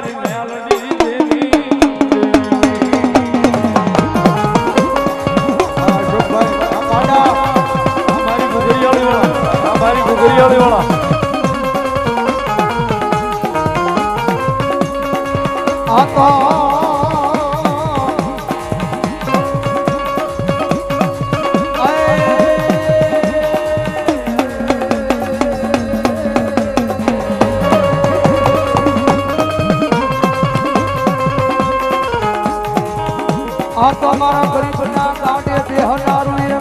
મારી મેલડી તો મારા ગરીબના ગાંડે બેહનારું એમ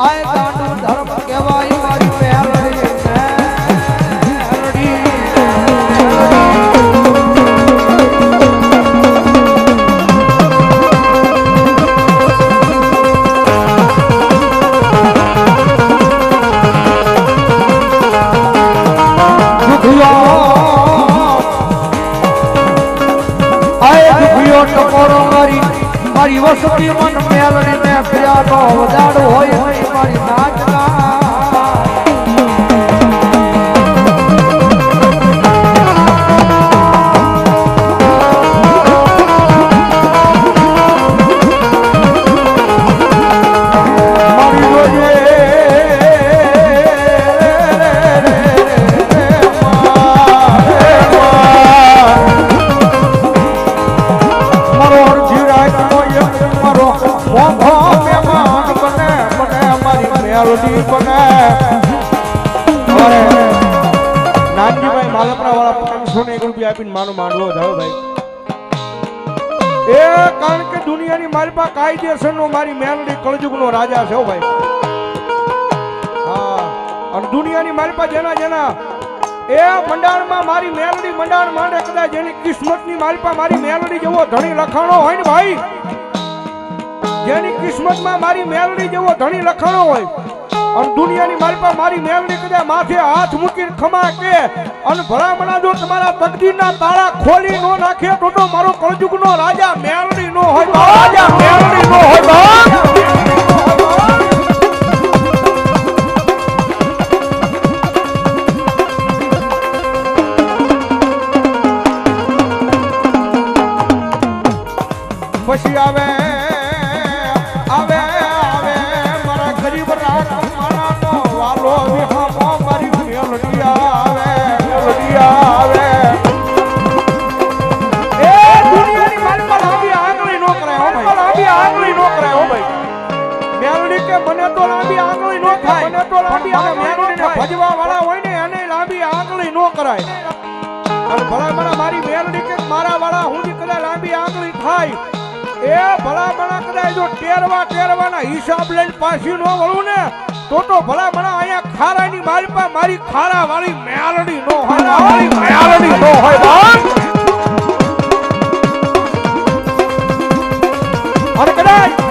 આય ગાંડું ધર્મ કહેવાય મારી મેલડી મારી વસતી નાનજીભાઈ માલપરા વાળા પાંચસો ને એક રૂપિયા આપીને માનો માંડવો જાઓ ભાઈ. એ કારણ કે દુનિયાની મારી પાસે કાયદેસરનો, મારી મેલડી કળજુગનો રાજા છે ભાઈ. અને દુનિયાની મારી પાસે જેના જેના, એ મંડાણમાં મારી મેલડી મંડાણ માંડે કદાચ જેની કિસ્મતની મારી પાસે મારી મેલડી જેવો ધણી લખાણો હોય ને ભાઈ, જેની કિસ્મતમાં મારી મેલડી જેવો ધણી લખાણો હોય અને દુનિયાની મારી પાસે મારી મેલડી કદાચ માથે હાથ મૂકીને ખમા કે અને ભલામણા જો તમારા તકદીરના તાળા ખોલી નો નાખે તો તો મારો કળજુગનો રાજા મેલડી નો હોય રાજા મેલડી નો હોય ભજવા વાળા હોય ને એને લાંબી આંગળી નો કરાય. અને ભલા ભલા મારી મેલડી કે મારા વાળા હું કદાચ લાંબી આંગળી થાય. એ ભલા ભલા કદાચ જો ટેરવા ટેરવાના હિસાબ લઈને પાછી ન વળું ને તો તો ભલા ભલા અહીંયા ખારાની મારી પાસે મારી ખારા વાળી મેલડી નો હોય. વાળી મેલડી નો હોય બાપ. અને કદાચ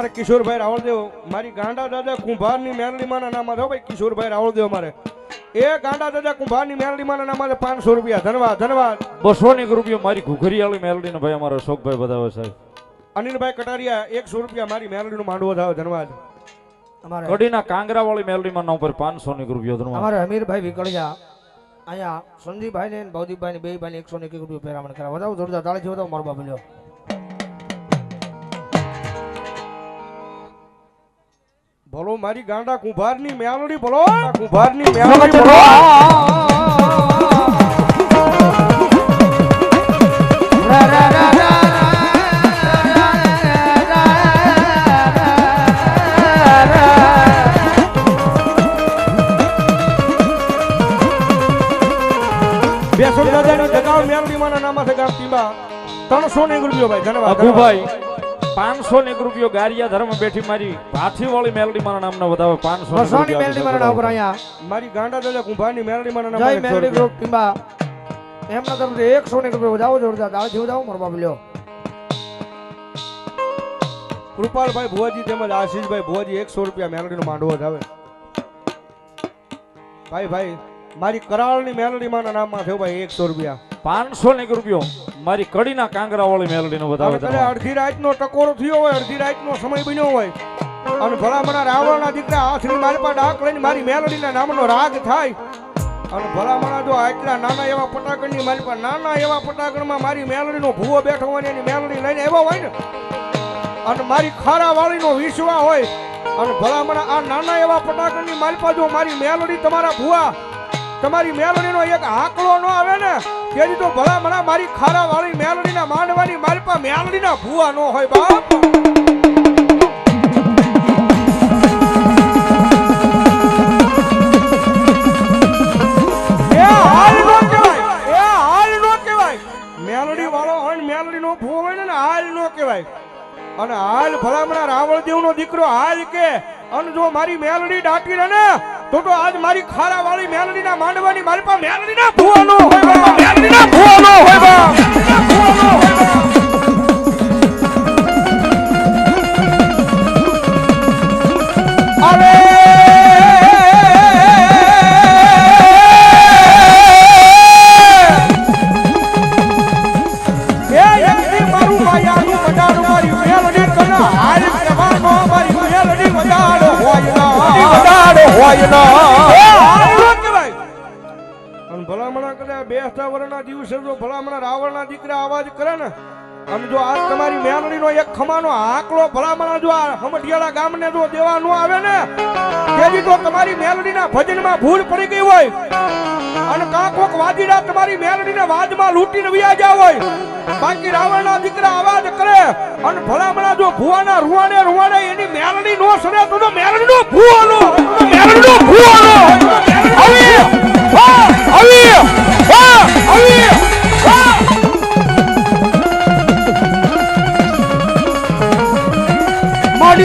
અમારે કિશોરભાઈ રાવળદેવ મારી ગાંડા દાદા કુંભારની મેરડીમાના નામ હતો ભાઈ કિશોરભાઈ રાવળદેવ અમારે. એ ગાંડા દાદા કુંભારની મેરડીમાના નામ પાંચસો રૂપિયા. ધન્યવાદ ધન્યવાદ બસો ને એક રૂપિયો મારી ઘુઘરીયાળી મેલડી ને ભાઈ અમારો શોકભાઈ બતાવે સાહેબ. અનિલભાઈ કટારિયા એકસો રૂપિયા મારી મેરડીનો માંડવો થાય ધન્યવાદ અમારે કડીના કાંગરા વાળી મેલડી માં ઉપર પાંચસો ની રૂપિયો ધન્યવાદ અમારે અમીરભાઈ વિકળિયા અહીંયા સંદીપભાઈ ને ભૌદીપભાઈ ને બે ભાઈ એકસો ને એક રૂપિયા પેરામણ કરા વધાવો જોરદાર તાળી વધાવો મારો બાબુ ભલો મારી ગાંડા કુંભારની મેલડી ભલો કુંભારની મેલડી ભલો બેસો દાદાની જગાવ મેલડીમાના નામ છે ગામ ત્રણસો ને રૂપિયો ભાઈ ધન્યવાદ. અભુભાઈ પાંચસો ને એક રૂપિયો ગારિયા ધર્મ બેઠી મારી પાછી વાળી મેલડી મારા નામનો વધાવે પાંચસો મેલડી મારા નામ અહીંયા. મારી ગાંડા દાદા મેલડી મારા નામ જય મેલડી ગ્રુપ કિંબા. એમના તરફથી એકસો ને એક રૂપિયા વધાવો જોરદાર. તાળી વધાવો મારો બાબુ લ્યો કૃપાલભાઈ ભુવાજી તેમજ આશીષભાઈ ભુવાજી એકસો રૂપિયા મેલડીનો માંડવો જ આવે. ભાઈ ભાઈ મારી કરાળની નામ નામમાં થયો ભાઈ એકસો રૂપિયા. પાંચસો ને એક રૂપિયો. મારી કડીના કાંગરા વાળી મેલડી નો વધાવે અડધી રાત રાતનો ટકોરો થયો હોય અડધી રાતનો સમય બન્યો હોય. અને ભલામણા રાવણના દીકરા હાથની મારી પાસે ડાક લઈને મારી મેલડીના નામનો રાગ થાય. અને ભલામણા જો આટલા નાના એવા પટાકણની મારી પાસે નાના એવા પટાકણમાં મારી મેલડીનો ભૂવો બેઠો હોય ને એની મેલડી લઈને એવો હોય ને અને મારી ખારા વાળીનો વિશ્વા હોય અને ભલામણા આ નાના એવા પટાકણની મારી પાસે જો મારી મેલડી તમારા ભૂવા તમારી મેલડીનો એક આંકડો ન આવે ને તેથી તો ભલા મણા મારી ખારા વાળી માંડવાની મારી ભૂવા ન હોય એ હાલ નો કહેવાય, એ હાલ નો કહેવાય. મેલડી વાળો ભૂવા ને મેલડી નો હોય ને નો કહેવાય. અને હાલ ભલામણા રાવણ દેવ નો દીકરો હાલ કે, અને જો મારી મેલડી રહે ને તો તો આજ મારી ખારા વાળી મેલડી ના માંડવાની મારી પાસે મેલડી ના ભૂવાનો હોય બા મેલડી ના ભૂવાનો હોય બા મેલડી ના ભૂવો નો હોય બા અરે મેલડીનો એક ખમાનો આકલો ભલામણ જો આ હમઢિયાળા ગામને જો દેવા ન આવે ને તેથી તો તમારી મેલડીના ભજનમાં ભૂલ પડી ગઈ હોય. અને કાં કોક વાદીડા તમારી મેલડીને વાદમાં લૂંટીને વ્યા ગયા હોય. બાકી રાવણના દીકરા અવાજ કરે અને ભલામણા જો ભુવાના રૂવાડે રૂવાડે એની મેલડી નો સરે તો મેલડીનો ભૂવો નો હોય, તો તો મેલડીનો ભૂવો નો. હોય, તો તો મેલડીનો આવી આવી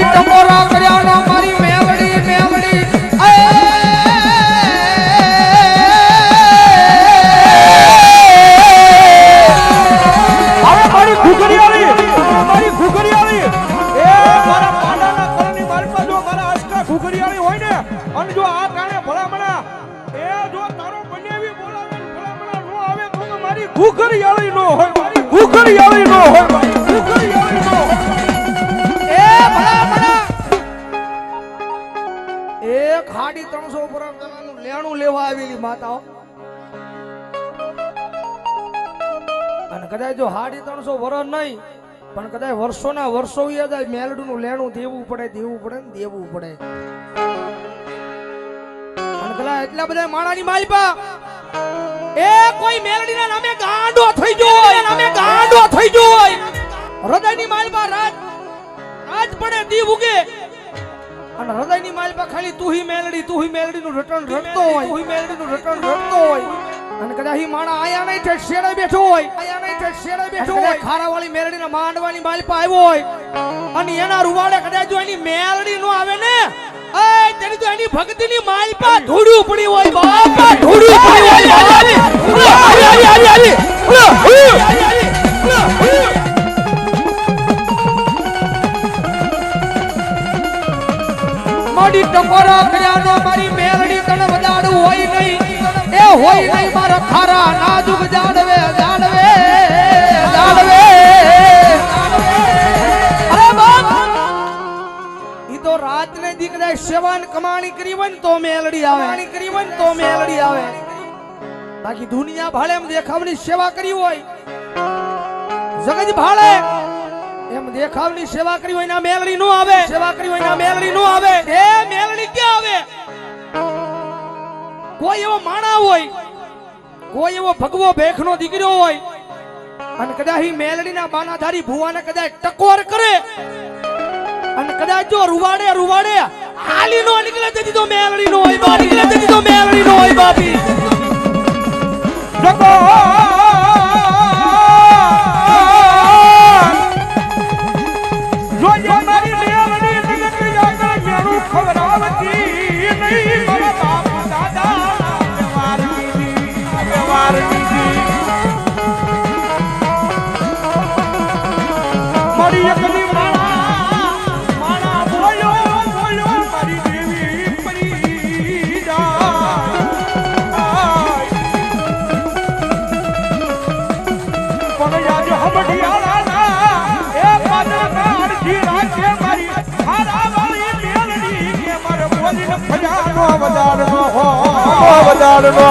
મારી ટકોરા કર્યાનો મારી મેવડી મેવડી. હવે મારી ઘૂઘરીયાળી મારી ઘૂઘરીયાળી એ, મારા પાડાના કળની મારી પાસે જો મારા આસકા ઘૂઘરી આવી હોય ને, અને જો આ કાણે ભલામણા, એ જો તારો બનેવી બોલાવે ભલામણા નો આવે તો મારી ઘૂઘરી આવી નો હોય, મારી આવી નો હોય, મારી આવી નો હોય. ખાડી ત્રણસો પર લેણું લેવા આવેલી માતાઓ. અને કદાચ જો હાડી ત્રણસો વર્ષ નહીં પણ કદાચ વર્ષોના વર્ષો આવે મેલડું નું લેણું દેવું પડે દેવું પડે ને દેવું પડે. અને કદાચ એટલા બધા માણાની માલપા એ કોઈ મેલડીના નામે ગાંડો થઈ ગયો હોય. નામે ગાંડો થઈ ગયો હોય. હૃદયની માલપા રાત રાત પડે દીવ ઉગે અને હૃદયની માલપા ખાલી તુહી મેલડી તુહી મેલડી નું રટણ રટતો હોય તુહી મેલડી નું રટણ રટતો હોય અને કદાચ હી માણા આયા નહીં ઠેઠ શેડે બેઠો હોય આયા નહીં ઠેઠ શેડે બેઠો હોય ખારા વાળી મેલડી ના માંડવાની માલપા આવ્યો હોય અને એના રૂવાડે કદાચ જો એની મેલડી નો આવે ને એ તેની તો એની ભક્તિ ની માલપા ધોડ્યું પડી હોય બાપા ધોડ્યું પડી હોય આલી આલી આલી હાલી મારી ટકોરા કર્યાનો મારી મેલડી તને વદાડું હોય નહીં. એ હોય નહીં મારા ખારા નાજુક જાડવે જાડવે જાડવે. અરે બાપ! ઈ તો રાતને દીકરા સેવાન કમાણી કરી હોય તો મેલડી આવે. કમાણી કરી તો મેલડી આવે. બાકી દુનિયા ભાળે દેખાવની સેવા કરી હોય. જગત ભાળે. દેખાવની સેવા કરી હોય ના મેલડી નો આવે. સેવા કરી હોય ના મેલડી નો આવે. એ મેલડી કે આવે? કોઈ એવો માણા હોય કોઈ એવો ભગવો ભેખનો દીકરો હોય અને કદાચ મેલડીના બાનાધારી ભુવાને કદાચ ટકોર કરે અને કદાચ જો રૂવાડે રૂવાડે હાલી નો નીકળે તેથી તો મેલડી નો હોય બા નીકળે તેથી તો મેલડી નો હોય બાપી. જોઈએ મારી મેલડી જગતની આગળ મેળું ખવડાવતી નહીં મારા વધારનો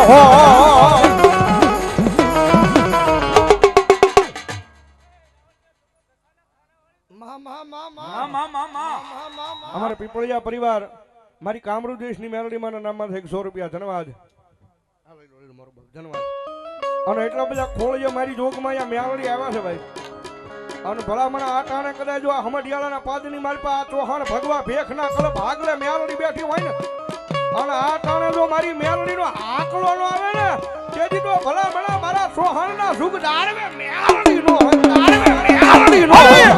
પીપળિયા પરિવાર, મારી કામરૂ દેશની મેલડીમાં નામમાં એક સો રૂપિયા ધનવાદ. ધનવાદ અને એટલા બધા ખોળીઓ મારી જોગમાં અહીંયા મેલડી આવ્યા છે ભાઈ. અને ભલા મને આ ટાણે કદાચ જો આ હમડિયાળાના પાદની મારી પાસે આ ચોહાણ ભગવા ભેખના કલબ આગલે મેલડી બેઠી હોય ને અને આ ટાણે જો મારી મેલડીનો આકલો નો આવે ને, તેથી તો ભલા ભલા મારા સોહાણના સુખ ડાળવે મેલડી નો ડાળવે મેલડી નો હોય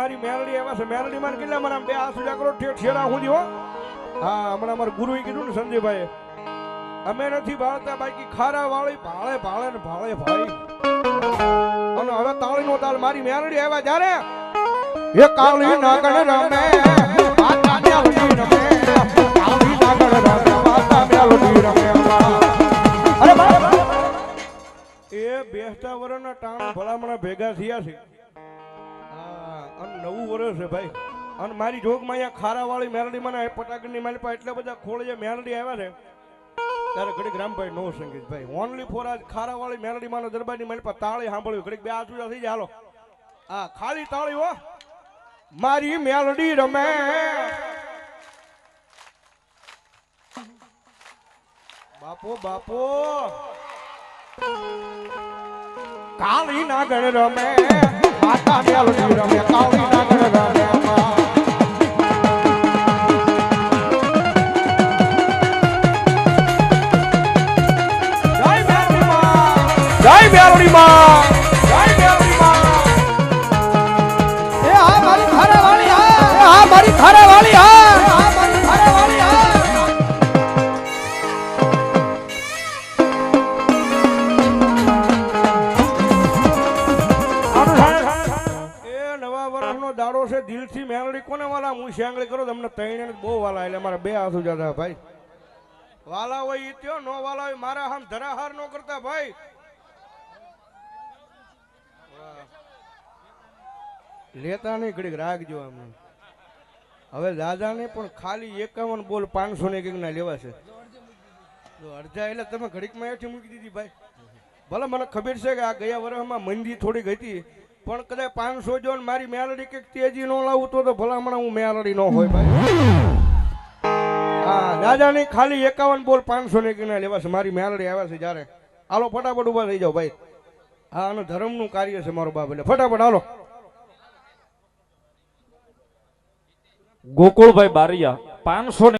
મારી મેલડી એવા છે. મેલડી માં કેટલા મને બે આસુ જાકરો ઠેઠેડા હું હો. હા, હમણાં અમારા ગુરુએ કીધું ને સંજયભાઈ અમે નથી ભાળતા બાકી ખારા વાળી ભાળે ભાળે ને ભાળે ભાઈ અને હવે તાળી નો તાળ મારી મેલડી આવ્યા જ્યારે? એ કાળી નાગણ રમે રમે. કાળી રમે વરના ટાણ ભલામણા ભેગા થયા છે. અને નવું વર્ષ છે ભાઈ. અને મારી જોગમાં અહીંયા ખારાવાળી મેલડી મને પટાકડની મારી પાસે એટલા બધા ખોળીએ મેલડી આવ્યા છે. ત્યારે ઘડીક રામભાઈ નો સંગીત ભાઈ. ઓનલી ફોર આજ ખારાવાળી મેલડી માનો દરબારની મારી પાસે તાળી સાંભળ્યું. ઘડીક બે આચુજા થઈ જાય. હાલો. હા ખાલી તાળી હો. મારી મેલડી રમે. બાપો બાપો. કાળી નાગણ રમે. જય મેરણી માં. દાડો છે, દિલથી મેલડી કોને વાલા? હું શેંગળી કરો, તમને તૈણે બહુ વાલા એટલે મારા બે હાથ જતા ભાઈ. વાલા હોય ઈ નો વાલા હોય મારા આમ ધરાહાર નો કરતા ભાઈ. લેતા નહીં, ઘડીક રાખજો અમને હવે દાદાને પણ ખાલી એકાવન બોલ પાંચસો ને એક ના લેવા છે. તો અડધા એટલે તમે ઘડીકમાં એથી મૂકી દીધી ભાઈ. ભલે મને ખબર છે કે આ ગયા વર્ષમાં મંદી થોડીક હતી પણ કદાચ પાંચસો જો મારી મેલડી કંઈક તેજી નો લાવું તો તો ભલામણ હું મેલડી નો હોય ભાઈ. હા, દાદાની ખાલી એકાવન બોલ પાંચસો ને કિના લેવા છે. મારી મેલડી આવ્યા છે જ્યારે. હાલો, ફટાફટ ઊભા થઈ જાઓ ભાઈ. હા આનું ધર્મનું કાર્ય છે મારો બાપ એટલે. ફટાફટ, હાલો. ગોકુળભાઈ બારિયા પાંચસો